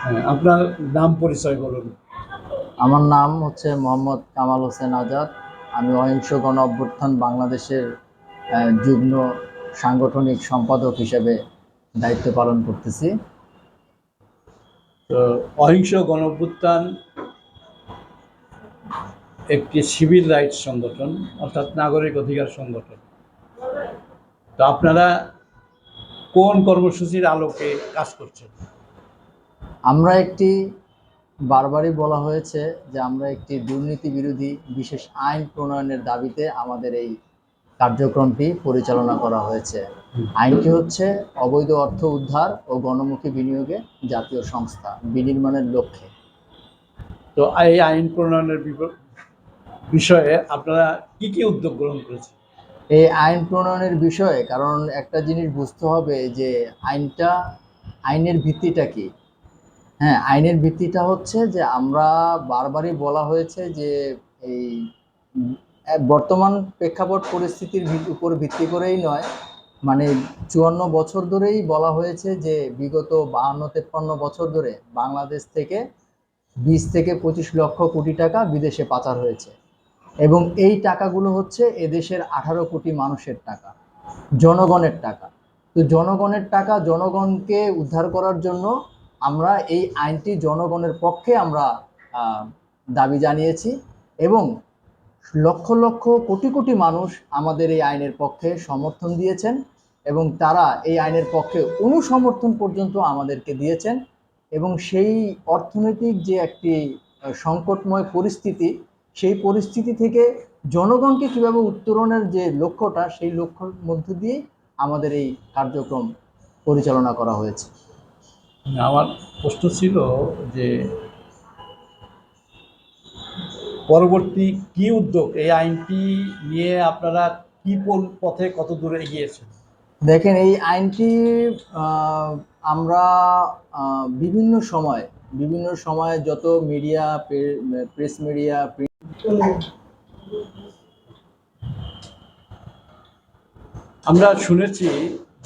হ্যাঁ, আপনার নাম পরিচয় বলুন। আমার নাম হচ্ছে মোহাম্মদ কামাল হোসেন আজাদ। আমি অহিংস গণ অভ্যুত্থান বাংলাদেশের যুগ্ম সাংগঠনিক সম্পাদক হিসেবে দায়িত্ব পালন করতেছি। তো অহিংস গণ অভ্যুত্থান একটি সিভিল রাইটস সংগঠন অর্থাৎ নাগরিক অধিকার সংগঠন। তো আপনারা কোন কর্মসূচির আলোকে কাজ করছেন আমরা একটি বারবারই বলা হয়েছে যে আমরা একটি দুর্নীতি বিরোধী বিশেষ আইন প্রণয়নের দাবিতে আমাদের এই কার্যক্রমটি পরিচালনা করা হয়েছে। আইনটি হচ্ছে অবৈধ অর্থ উদ্ধার ও গণমুখী বিনিয়োগে জাতীয় সংস্থা বিনির্মাণের লক্ষ্যে। তো এই আইন প্রণয়নের বিষয়ে আপনারা কি কি উদ্যোগ গ্রহণ করেছেন? এই আইন প্রণয়নের বিষয়ে, কারণ একটা জিনিস বুঝতে হবে যে আইনটা, আইনের ভিত্তিটা কি? হ্যাঁ আইনের ভিত্তিটা হচ্ছে যে আমরা বারবারই বলা হয়েছে যে এই বর্তমান প্রেক্ষাপট পরিস্থিতির উপর ভিত্তি করেই নয় মানে চুয়ান্ন বছর ধরেই বলা হয়েছে যে বিগত বাহান্ন, তেপ্পান্ন বছর ধরে বাংলাদেশ থেকে বিশ থেকে পঁচিশ লক্ষ কোটি টাকা বিদেশে পাচার হয়েছে। এবং এই টাকাগুলো হচ্ছে এদেশের আঠারো কোটি মানুষের টাকা, জনগণের টাকা। তো জনগণের টাকা জনগণকে উদ্ধার করার জন্য আমরা এই আইনটি জনগণের পক্ষে আমরা দাবি জানিয়েছি এবং লক্ষ লক্ষ কোটি কোটি মানুষ আমাদের এই আইনের পক্ষে সমর্থন দিয়েছেন এবং তারা এই আইনের পক্ষে অনুসমর্থন পর্যন্ত আমাদেরকে দিয়েছেন এবং সেই অর্থনৈতিক যে একটি সংকটময় পরিস্থিতি সেই পরিস্থিতি থেকে জনগণকে কীভাবে উত্তরণের যে লক্ষ্যটা সেই লক্ষ্যের মধ্য দিয়ে আমাদের এই কার্যক্রম পরিচালনা করা হয়েছে। আমার প্রশ্ন ছিল যে পরবর্তী কি উদ্যোগ এই আইনটি নিয়ে আপনারা কি পথে কত দূরে এগিয়েছেন? দেখেন এই আইনটি আমরা বিভিন্ন সময় বিভিন্ন সময় যত মিডিয়া প্রেস মিডিয়া আমরা শুনেছি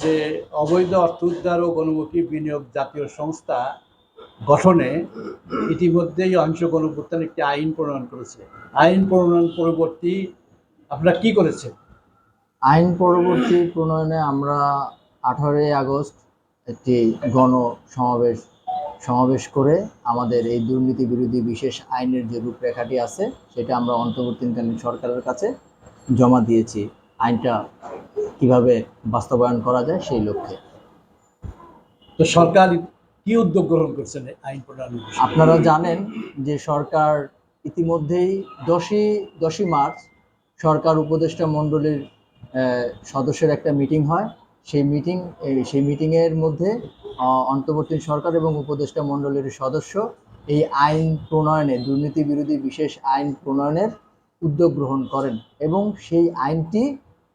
যে অবৈধ অর্থ উদ্ধার ও গণমুখী বিনিয়োগ জাতীয় সংস্থা গঠনে ইতিমধ্যেই অংশ গণভুত্থান একটি আইন প্রণয়ন করেছে। আইন প্রণয়ন পরবর্তী আপনারা কি করেছেন আইন পরবর্তী প্রণয়নে আমরা আঠারোই আগস্ট একটি গণ সমাবেশ সমাবেশ করে আমাদের এই দুর্নীতি বিরোধী বিশেষ আইনের যে রূপরেখাটি আছে সেটা আমরা অন্তর্বর্তীকালীন সরকারের কাছে জমা দিয়েছি। আইনটা কীভাবে বাস্তবায়ন করা যায় সেই লক্ষ্যে। তো সরকার কি উদ্যোগ গ্রহণ করছেন আইন প্রণয়নের বিষয়ে? আপনারা জানেন যে সরকার ইতিমধ্যেই দশই দশই মার্চ সরকার উপদেষ্টা মণ্ডলীর সদস্যের একটা মিটিং হয়। সেই মিটিং সেই মিটিংয়ের মধ্যে অন্তর্বর্তী সরকার এবং উপদেষ্টা মণ্ডলীর সদস্য। এই আইন প্রণয়নে, দুর্নীতি বিরোধী বিশেষ আইন প্রণয়নের উদ্যোগ গ্রহণ করেন এবং সেই আইনটি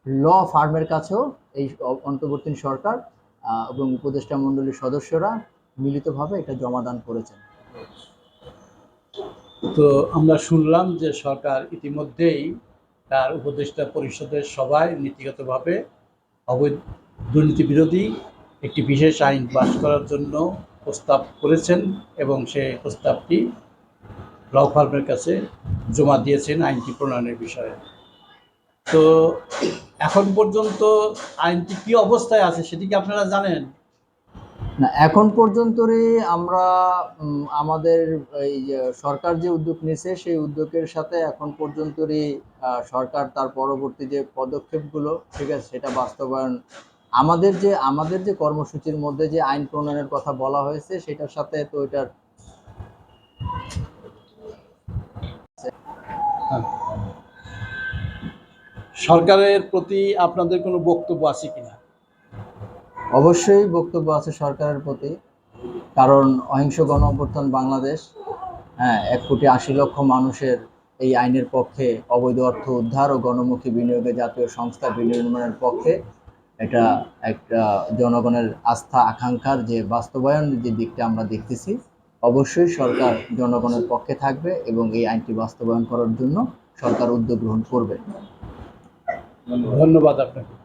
ল ফার্মের কাছেও এই অন্তর্বর্তী সরকার এবং উপদেষ্টা মণ্ডলীর সদস্যরা মিলিতভাবে এটা জমাদান করেছেন। তো আমরা শুনলাম যে সরকার ইতিমধ্যেই তার উপদেষ্টা পরিষদের সভায় নীতিগতভাবে অবৈধ দুর্নীতি বিরোধী একটি বিশেষ আইন পাশ করার জন্য প্রস্তাব করেছেন এবং সে প্রস্তাবটি ল ফার্মের কাছে জমা দিয়েছেন আইনটি প্রণয়নের বিষয়ে। তো এখন পর্যন্ত আইনটি কি অবস্থায় আছে সেটি কি আপনারা জানেন? না, এখন পর্যন্তই আমরা আমাদের এই সরকার যে উদ্যোগ নিয়েছে সেই উদ্যোগের সাথে এখন পর্যন্তই সরকার তার পরবর্তী যে পদক্ষেপগুলো, ঠিক আছে, সেটা বাস্তবায়ন আমাদের যে আমাদের যে কর্মসূচির মধ্যে যে আইন প্রণয়নের কথা বলা হয়েছে সেটার সাথে তো এটার সরকারের প্রতি আপনাদের কোনো বক্তব্য আছে কিনা? অবশ্যই বক্তব্য আছে সরকারের প্রতি কারণ অহিংস গণ অভ্যুত্থান বাংলাদেশ হ্যাঁ এক কোটি আশি লক্ষ মানুষের এই আইনের পক্ষে অবৈধ অর্থ উদ্ধার ও গণমুখী বিনিয়োগে জাতীয় সংস্থা বিনির্মাণের পক্ষে এটা একটা জনগণের আস্থা, আকাঙ্ক্ষার যে বাস্তবায়ন, যে দিকটা আমরা দেখতেছি, অবশ্যই সরকার জনগণের পক্ষে থাকবে এবং এই আইনটি বাস্তবায়ন করার জন্য সরকার উদ্যোগ গ্রহণ করবে। ধন্যবাদ আপনাকে।